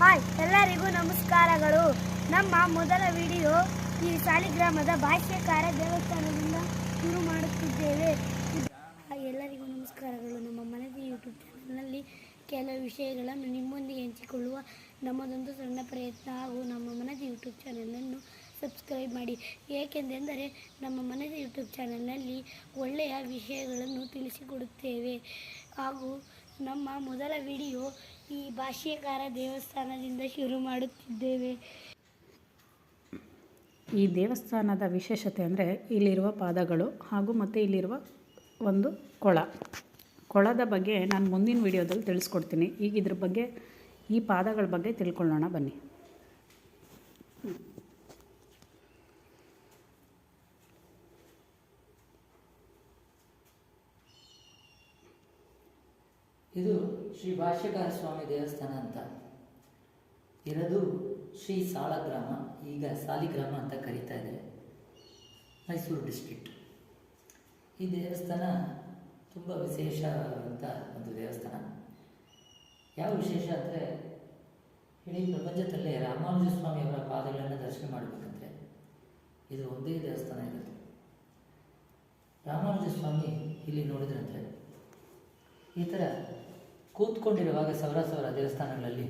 Hi, ಎಲ್ಲರಿಗೂ ನಮಸ್ಕಾರಗಳು. ನಮ್ಮ ಮೊದಲ ವಿಡಿಯೋ ಈ ಸಾಲಿಗ್ರಾಮದ ಭಾಷ್ಯಕಾರ ದೇವಸ್ಥಾನದಿಂದ ಶುರು ಮಾಡುತ್ತಿದ್ದೇವೆ. ಎಲ್ಲರಿಗೂ ನಮಸ್ಕಾರಗಳು. ನಮ್ಮ ಮನದಿ ಯೂಟ್ಯೂಬ್ ಚಾನಲ್ನಲ್ಲಿ ಕೆಲವು ವಿಷಯಗಳನ್ನು ನಿಮ್ಮೊಂದಿಗೆ ಹಂಚಿಕೊಳ್ಳುವ ನಮ್ಮದೊಂದು ಸಣ್ಣ ಪ್ರಯತ್ನ ಹಾಗೂ ನಮ್ಮ ಮನದಿ ಯೂಟ್ಯೂಬ್ ಚಾನಲನ್ನು ಸಬ್ಸ್ಕ್ರೈಬ್ ಮಾಡಿ. ಏಕೆಂದರೆ ನಮ್ಮ ಮನದಿ ಯೂಟ್ಯೂಬ್ ಚಾನಲ್ನಲ್ಲಿ ಒಳ್ಳೆಯ ವಿಷಯಗಳನ್ನು ತಿಳಿಸಿಕೊಡುತ್ತೇವೆ. ಹಾಗೂ ನಮ್ಮ ಮೊದಲ ವಿಡಿಯೋ ಈ ಭಾಷ್ಯಕಾರ ದೇವಸ್ಥಾನದಿಂದ ಶುರು ಮಾಡುತ್ತಿದ್ದೇವೆ. ಈ ದೇವಸ್ಥಾನದ ವಿಶೇಷತೆ ಅಂದರೆ ಇಲ್ಲಿರುವ ಪಾದಗಳು ಹಾಗೂ ಮತ್ತು ಇಲ್ಲಿರುವ ಒಂದು ಕೊಳ. ಕೊಳದ ಬಗ್ಗೆ ನಾನು ಮುಂದಿನ ವಿಡಿಯೋದಲ್ಲಿ ತಿಳಿಸ್ಕೊಡ್ತೀನಿ. ಈಗ ಇದ್ರ ಬಗ್ಗೆ ಈ ಪಾದಗಳ ಬಗ್ಗೆ ತಿಳ್ಕೊಳ್ಳೋಣ ಬನ್ನಿ. ಇದು ಶ್ರೀ ಭಾಷ್ಯಕಾರ ಸ್ವಾಮಿ ದೇವಸ್ಥಾನ ಅಂತ. ಇರೋದು ಶ್ರೀ ಸಾಲಗ್ರಾಮ ಈಗ ಸಾಲಿಗ್ರಾಮ ಅಂತ ಕರೀತಾ ಇದೆ. ಮೈಸೂರು ಡಿಸ್ಟ್ರಿಕ್ಟ್. ಈ ದೇವಸ್ಥಾನ ತುಂಬ ವಿಶೇಷ ಅಂತ ಒಂದು ದೇವಸ್ಥಾನ. ಯಾವ ವಿಶೇಷ ಅಂದರೆ, ಇಡೀ ಪ್ರಪಂಚದಲ್ಲೇ ರಾಮಾನುಜ ಸ್ವಾಮಿ ಅವರ ಪಾದಗಳನ್ನು ದರ್ಶನ ಮಾಡಬೇಕಂದ್ರೆ ಇದು ಒಂದೇ ದೇವಸ್ಥಾನ ಇರುತ್ತೆ. ರಾಮಾನುಜ ಸ್ವಾಮಿ ಇಲ್ಲಿ ನೋಡಿದ್ರಂದ್ರೆ ಈ ಥರ ಕೂತ್ಕೊಂಡಿರುವಾಗ ಸಾವಿರ ಸಾವಿರ ದೇವಸ್ಥಾನಗಳಲ್ಲಿ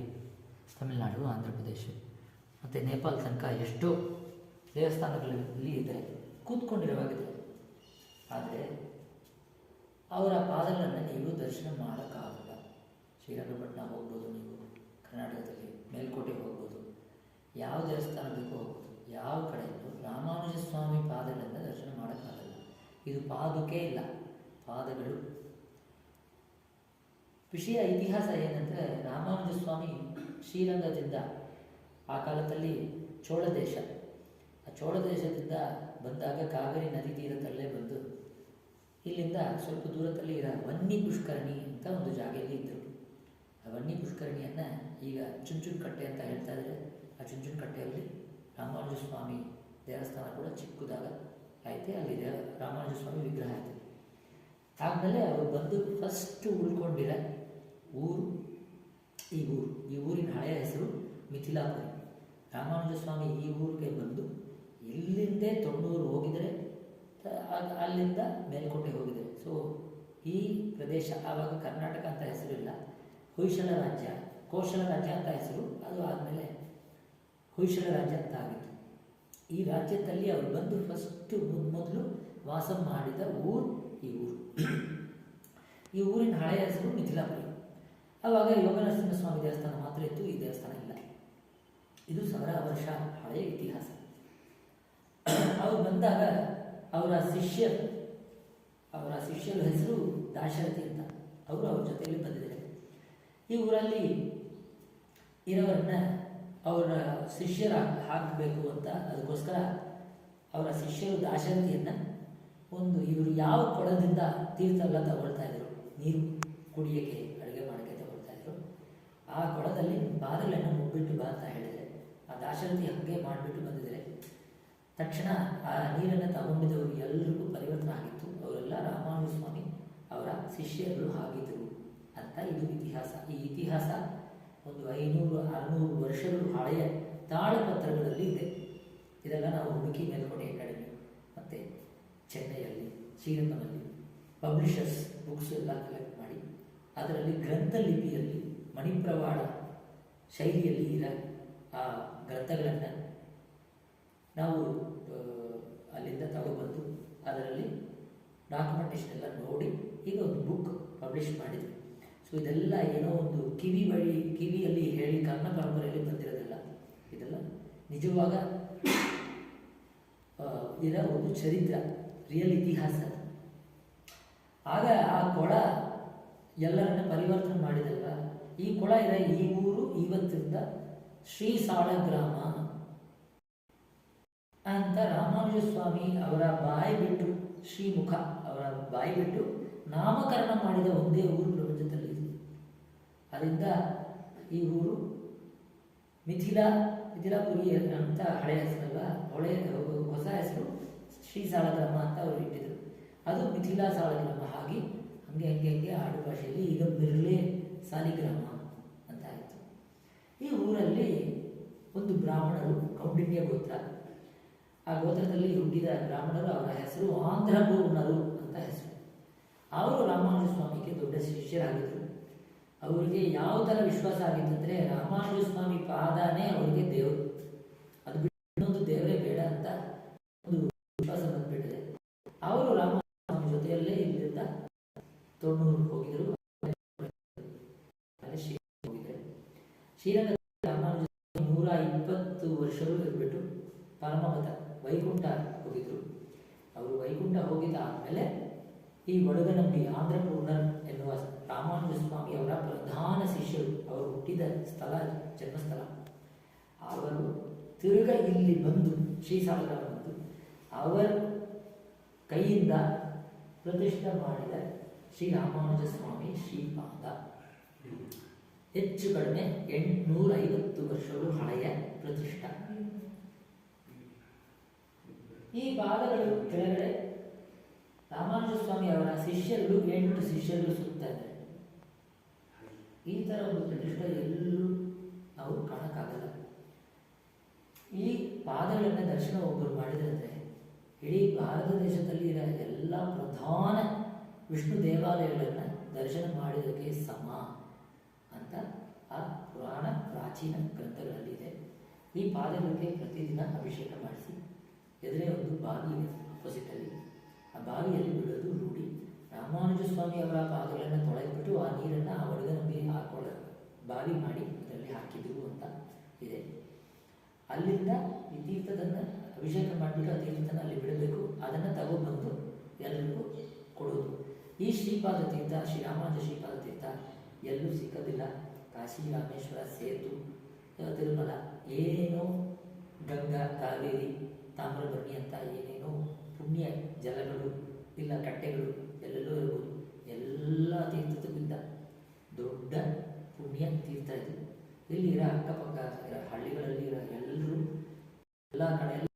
ತಮಿಳುನಾಡು, ಆಂಧ್ರ ಪ್ರದೇಶ ಮತ್ತು ನೇಪಾಳ ತನಕ ಎಷ್ಟೋ ದೇವಸ್ಥಾನಗಳಲ್ಲಿ ಇದೆ ಕೂತ್ಕೊಂಡಿರುವಾಗಿದೆ ಆದರೆ ಅವರ ಪಾದಗಳನ್ನು ನೀವು ದರ್ಶನ ಮಾಡೋಕ್ಕಾಗಲ್ಲ. ಶ್ರೀರಂಗಪಟ್ಟಣ ಹೋಗ್ಬೋದು ನೀವು, ಕರ್ನಾಟಕದಲ್ಲಿ ಮೇಲ್ಕೋಟೆ ಹೋಗ್ಬೋದು. ಯಾವ ದೇವಸ್ಥಾನ ಬೇಕೋ ಹೋಗ್ಬೋದು. ಯಾವ ಕಡೆಯಲ್ಲೂ ರಾಮಾನುಜ ಸ್ವಾಮಿ ಪಾದಗಳನ್ನು ದರ್ಶನ ಮಾಡೋಕ್ಕಾಗಲ್ಲ. ಇದು ಪಾದುಕೆ ಇಲ್ಲ. ಪಾದಗಳು ವಿಷಯ, ಇತಿಹಾಸ ಏನಂದರೆ ರಾಮಾನುಜ ಸ್ವಾಮಿ ಶ್ರೀರಂಗದಿಂದ ಆ ಕಾಲದಲ್ಲಿ ಚೋಳ ದೇಶ. ಆ ಚೋಳ ದೇಶದಿಂದ ಬಂದಾಗ ಕಾವೇರಿ ನದಿ ತೀರದಲ್ಲೇ ಬಂದು ಇಲ್ಲಿಂದ ಸ್ವಲ್ಪ ದೂರದಲ್ಲಿ ಇರೋ ವನ್ನಿ ಪುಷ್ಕರಣಿ ಅಂತ ಒಂದು ಜಾಗೆಯಲ್ಲಿ ಇದ್ದರು ಆ ವನ್ನಿ ಪುಷ್ಕರಣಿಯನ್ನು ಈಗ ಚುಂಚುನ್ ಕಟ್ಟೆ ಅಂತ ಹೇಳ್ತಾ ಇದ್ದಾರೆ ಆ ಚುಂಚುನ್ ಕಟ್ಟೆಯಲ್ಲಿ ರಾಮಾನುಜ ಸ್ವಾಮಿ ದೇವಸ್ಥಾನ ಕೂಡ ಚಿಕ್ಕದಾಗ ಐತೆ ಅಲ್ಲಿ ರಾಮಾನುಜ ಸ್ವಾಮಿ ವಿಗ್ರಹ ಐತೆ ಆದಮೇಲೆ ಅವರು ಬಂದು ಫಸ್ಟ್ ಉಳ್ಕೊಂಡಿರೋ ಊರು, ಈ ಊರು, ಈ ಊರಿನ ಹಳೆಯ ಹೆಸರು ಮಿಥಿಲಾಪುರಿ. ರಾಮಾನುಜ ಸ್ವಾಮಿ ಈ ಊರಿಗೆ ಬಂದು ಇಲ್ಲಿಂದೇ ತೊಣ್ಣೂರು ಹೋಗಿದರೆ ಅಲ್ಲಿಂದ ಮೇಲ್ಕೋಟೆ ಹೋಗಿದ್ದಾರೆ ಸೊ ಈ ಪ್ರದೇಶ ಆವಾಗ ಕರ್ನಾಟಕ ಅಂತ ಹೆಸರಿಲ್ಲ. ಹುಯಿಶಲ ರಾಜ್ಯ, ಕೋಶಲ ರಾಜ್ಯ ಅಂತ ಹೆಸರು, ಅದು ಆದಮೇಲೆ ಹುಯಿಶಲ ರಾಜ್ಯ ಅಂತ ಆಗಿತ್ತು. ಈ ರಾಜ್ಯದಲ್ಲಿ ಅವರು ಬಂದು ಫಸ್ಟು ಮೊದಲು ವಾಸ ಮಾಡಿದ ಊರು ಈ ಊರು. ಈ ಊರಿನ ಹಳೆಯ ಹೆಸರು ಮಿಥಿಲಾಪುರಿ. ಆವಾಗ ಯೋಗ ನರಸಿಂಹಸ್ವಾಮಿ ದೇವಸ್ಥಾನ ಮಾತ್ರ ಇತ್ತು, ಈ ದೇವಸ್ಥಾನ ಇಲ್ಲ. ಇದು ಸಾವಿರ ವರ್ಷ ಹಳೆಯ ಇತಿಹಾಸ. ಅವರು ಬಂದಾಗ ಅವರ ಶಿಷ್ಯ, ಅವರ ಶಿಷ್ಯರ ಹೆಸರು ದಾಶರಥಿ ಅಂತ. ಅವರು ಅವ್ರ ಜೊತೆಯಲ್ಲಿ ಬಂದಿದ್ದಾರೆ. ಈ ಊರಲ್ಲಿ ಇರೋರನ್ನ ಅವರ ಶಿಷ್ಯರ ಹಾಕಬೇಕು ಅಂತ ಅದಕ್ಕೋಸ್ಕರ ಅವರ ಶಿಷ್ಯರು ದಾಶರಥಿಯನ್ನು ಒಂದು ಇವರು ಯಾವ ಕೊಳದಿಂದ ತೀರ್ಥ ಎಲ್ಲ ತಗೊಳ್ತಾ ಇದ್ರು, ನೀರು ಕುಡಿಯೋಕ್ಕೆ ಅಡುಗೆ ಮಾಡೋಕ್ಕೆ ತಗೊಳ್ತಾ ಇದ್ರು ಆ ಕೊಳದಲ್ಲಿ ಬಾಗಿಲನ್ನು ಮುಗ್ಬಿಟ್ಟು ಬಾ ಅಂತ ಹೇಳಿದರೆ ಆ ದಾಶರಥಿ ಹಾಗೆ ಮಾಡಿಬಿಟ್ಟು ಬಂದಿದ್ದಾರೆ. ತಕ್ಷಣ ಆ ನೀರನ್ನು ತಗೊಂಡಿದ್ದವರು ಎಲ್ಲರಿಗೂ ಪರಿವರ್ತನೆ ಆಗಿತ್ತು. ಅವರೆಲ್ಲ ರಾಮಾನು ಸ್ವಾಮಿ ಅವರ ಶಿಷ್ಯರು ಆಗಿದ್ದರು ಅಂತ ಇದು ಇತಿಹಾಸ. ಈ ಇತಿಹಾಸ ಒಂದು ಐನೂರು, ಆರುನೂರು ವರ್ಷಗಳು ಹಳೆಯ ತಾಳಪತ್ರಗಳಲ್ಲಿ ಇದೆ. ಇದೆಲ್ಲ ನಾವು ಹುಡುಕಿ ಮೇಲ್ಕೋಟೆ ಅಕಾಡೆಮಿ ಮತ್ತು ಚೆನ್ನೈಯಲ್ಲಿ ಶ್ರೀರಂಗಮಲ್ಲಿ ಪಬ್ಲಿಷರ್ಸ್ ಬುಕ್ಸ್ ಎಲ್ಲ ಕಲೆಕ್ಟ್ ಮಾಡಿ, ಅದರಲ್ಲಿ ಗ್ರಂಥ ಮಣಿಪ್ರವಾಳ ಶೈಲಿಯಲ್ಲಿ ಇರೋ ಆ ಗ್ರಂಥಗಳನ್ನು ನಾವು ಅಲ್ಲಿಂದ ತಗೊಬಂದು ಅದರಲ್ಲಿ ಡಾಕ್ಯುಮೆಂಟೇಷನ್ ಎಲ್ಲ ನೋಡಿ ಈಗ ಒಂದು ಬುಕ್ ಪಬ್ಲಿಷ್ ಮಾಡಿದ್ವಿ. ಸೊ ಇದೆಲ್ಲ ಏನೋ ಒಂದು ಕಿವಿ ಬಳಿ, ಕಿವಿಯಲ್ಲಿ ಹೇಳಿ ಕರ್ಣ ಪರಂಪರೆಯಲ್ಲಿ ಬಂದಿರೋದಿಲ್ಲ, ಇದೆಲ್ಲ ನಿಜವಾಗ ಇದರ ಒಂದು ಚರಿತ್ರ ರಿಯಲ್ ಇತಿಹಾಸ. ಆಗ ಆ ಕೊಳ ಎಲ್ಲರನ್ನ ಪರಿವರ್ತನೆ ಮಾಡಿದಲ್ವ? ಈ ಕೊಳ ಇದೆ ಈ ಊರು ಇವತ್ತಿಂದ ಶ್ರೀ ಸಾಳ ಗ್ರಾಮ ಅಂತ ರಾಮಾನುಜ ಸ್ವಾಮಿ ಅವರ ಬಾಯಿ ಬಿಟ್ಟು ಶ್ರೀಮುಖ ಅವರ ಬಾಯಿ ಬಿಟ್ಟು ನಾಮಕರಣ ಮಾಡಿದ ಒಂದೇ ಊರು ಪ್ರಪಂಚದಲ್ಲಿ. ಅದರಿಂದ ಈ ಊರು ಮಿಥಿಲಾ, ಮಿಥಿಲಾಪುರಿ ಅಂತ ಹಳೆ ಹೆಸರಲ್ಲ ಹೊಳೆ ಹೊಸ ಹೆಸರು ಶ್ರೀ ಸಾಳಗ್ರಾಮ ಅಂತ ಅವರು ಇಟ್ಟಿದ್ರು. ಅದು ಮಿಥಿಲಾ ಸಾಳಗ್ರಾಮ. ಹಾಗೆ ಹಂಗೆ ಹಂಗೆ ಹಂಗೆ ಆಡು ಭಾಷೆಯಲ್ಲಿ ಈಗ ಬಿರ್ಲೆ ಸಾಲಿಗ್ರಾಮ ಅಂತ ಆಯಿತು. ಈ ಊರಲ್ಲಿ ಒಂದು ಬ್ರಾಹ್ಮಣರು, ಕೌಂಡಿನ್ಯ ಗೋತ್ರ. ಆ ಗೋತ್ರದಲ್ಲಿ ಹುಟ್ಟಿದ ಬ್ರಾಹ್ಮಣರು, ಅವರ ಹೆಸರು ಆಂಧ್ರಪೂರ್ಣರು ಅಂತ ಹೆಸರು. ಅವರು ರಾಮಾನುಜ ಸ್ವಾಮಿಗೆ ದೊಡ್ಡ ಶಿಷ್ಯರಾಗಿದ್ದರು ಅವರಿಗೆ ಯಾವ ಥರ ವಿಶ್ವಾಸ ಆಗಿತ್ತಂದ್ರೆ ರಾಮಾನುಜ ಸ್ವಾಮಿ ಪಾದಾನೇ ಅವರಿಗೆ ದೇವರು ಅದು ಬಿಟ್ಟು ಇನ್ನೊಂದು ದೇವರೇ ಬೇಡ ಅಂತ ಒಂದು ವಿಶ್ವಾಸ ಬಂದ್ಬಿಟ್ಟಿದೆ ಅವರು ರಾಮಾನುಜ ಸ್ವಾಮಿ ಜೊತೆಯಲ್ಲೇ ಇಲ್ಲಿಂದ ತೊಣ್ಣೂರು ಹೋಗಿದ್ರು ಆಮೇಲೆ ಶ್ರೀರಂಗ ಹೋಗಿದ್ದಾರೆ ಶ್ರೀರಂಗ ನೂರ ಇಪ್ಪತ್ತು ವರ್ಷಗಳು ಇರ್ಬಿಟ್ಟು ಪರಮಪದ ವೈಕುಂಠ ಹೋಗಿದ್ರು. ಅವರು ವೈಕುಂಠ ಹೋಗಿದ ಆದಮೇಲೆ ಈ ಒಡಗನಂಬಿ ಆಂಧ್ರಪೂರ್ಣರ್ ಎನ್ನುವ ರಾಮಾನುಜ ಸ್ವಾಮಿ ಅವರ ಪ್ರಧಾನ ಶಿಷ್ಯರು ಅವರು ಹುಟ್ಟಿದ ಸ್ಥಳ, ಜನ್ಮಸ್ಥಳ. ಅವರು ತಿರುಗ ಇಲ್ಲಿ ಬಂದು ಶ್ರೀಸಾಗರ ಬಂದು ಅವರ ಕೈಯಿಂದ ಪ್ರತಿಷ್ಠೆ ಮಾಡಿದ ಶ್ರೀ ರಾಮಾನುಜ ಸ್ವಾಮಿ ಶ್ರೀಪಾದ. ಹೆಚ್ಚು ಕಡಿಮೆ ಎಂಟುನೂರ ಐವತ್ತು ವರ್ಷಗಳು ಹಳೆಯ ಪ್ರತಿಷ್ಠ. ಈ ಪಾದಗಳು ಕೆಳಗಡೆ ರಾಮಾನುಜ ಸ್ವಾಮಿ ಅವರ ಶಿಷ್ಯರು ಎಂಟು ಶಿಷ್ಯರು ಸುತ್ತ ಇದ್ದಾರೆ. ಈ ಥರ ಒಂದು ಪ್ರತಿಷ್ಠ ಎಲ್ಲೂ ನಾವು ಕಾಣಕ್ಕಾಗಲ್ಲ. ಈ ಪಾದಗಳನ್ನ ದರ್ಶನ ಒಬ್ಬರು ಮಾಡಿದ್ರೆ ಇಡೀ ಭಾರತ ದೇಶದಲ್ಲಿ ಇರೋ ಎಲ್ಲ ಪ್ರಧಾನ ವಿಷ್ಣು ದೇವಾಲಯಗಳನ್ನ ದರ್ಶನ ಮಾಡಿದಕ್ಕೆ ಸಮ. ಅಂತ ಆ ಪುರಾಣ ಪ್ರಾಚೀನ ಗ್ರಂಥಗಳಲ್ಲಿದೆ. ಈ ಪಾದಗಳಿಗೆ ಪ್ರತಿದಿನ ಅಭಿಷೇಕ ಮಾಡಿಸಿ, ಎದುರೇ ಒಂದು ಬಾವಿ ಇದೆ ಅಪೋಸಿಟಲ್ಲಿ. ಆ ಬಾವಿಯಲ್ಲಿ ಬಿಡೋದು ರೂಢಿ. ರಾಮಾನುಜ ಸ್ವಾಮಿ ಅವರ ಪಾದಗಳನ್ನು ತೊಳೆದ್ಬಿಟ್ಟು ಆ ನೀರನ್ನು ಆ ಒಡಗನಂಬಿ ಹಾಕೊಳ್ಳ, ಬಾವಿ ಮಾಡಿ ಅದರಲ್ಲಿ ಹಾಕಿದ್ರು ಅಂತ ಇದೆ. ಅಲ್ಲಿಂದ ಈ ತೀರ್ಥದನ್ನು ಅಭಿಷೇಕ ಮಾಡಿಬಿಟ್ಟು ಆ ತೀರ್ಥನ ಅಲ್ಲಿ ಬಿಡಬೇಕು. ಅದನ್ನು ತಗೊಬಂದು ಎಲ್ಲರಿಗೂ ಕೊಡೋದು. ಈ ಶ್ರೀಪಾದ ತೀರ್ಥ ಶ್ರೀರಾಮಾನುಜ ಶ್ರೀಪಾದ ತೀರ್ಥ ಎಲ್ಲೂ ಸಿಕ್ಕೋದಿಲ್ಲ. ಕಾಶಿ ರಾಮೇಶ್ವರ ಸೇತು. ತಿರುಮಲ ಏನೇನೋ ಗಂಗಾ, ಕಾವೇರಿ ತಾಮ್ರಬರ್ಣಿ ಅಂತ ಏನೇನೋ ಪುಣ್ಯ ಜಲಗಳು, ಇಲ್ಲ ಕಟ್ಟೆಗಳು, ಎಲ್ಲೆಲ್ಲೋ ಇರ್ಬೋದು. ಎಲ್ಲ ತೀರ್ಥದಕ್ಕಿಂತ ದೊಡ್ಡ ಪುಣ್ಯ ತೀರ್ಥ ಇದು. ಇಲ್ಲಿ ಇರೋ ಅಕ್ಕಪಕ್ಕ, ಇರೋ ಹಳ್ಳಿಗಳಲ್ಲಿ ಇರೋ ಎಲ್ಲರೂ ಎಲ್ಲ ಕಡೆಯಲ್ಲಿ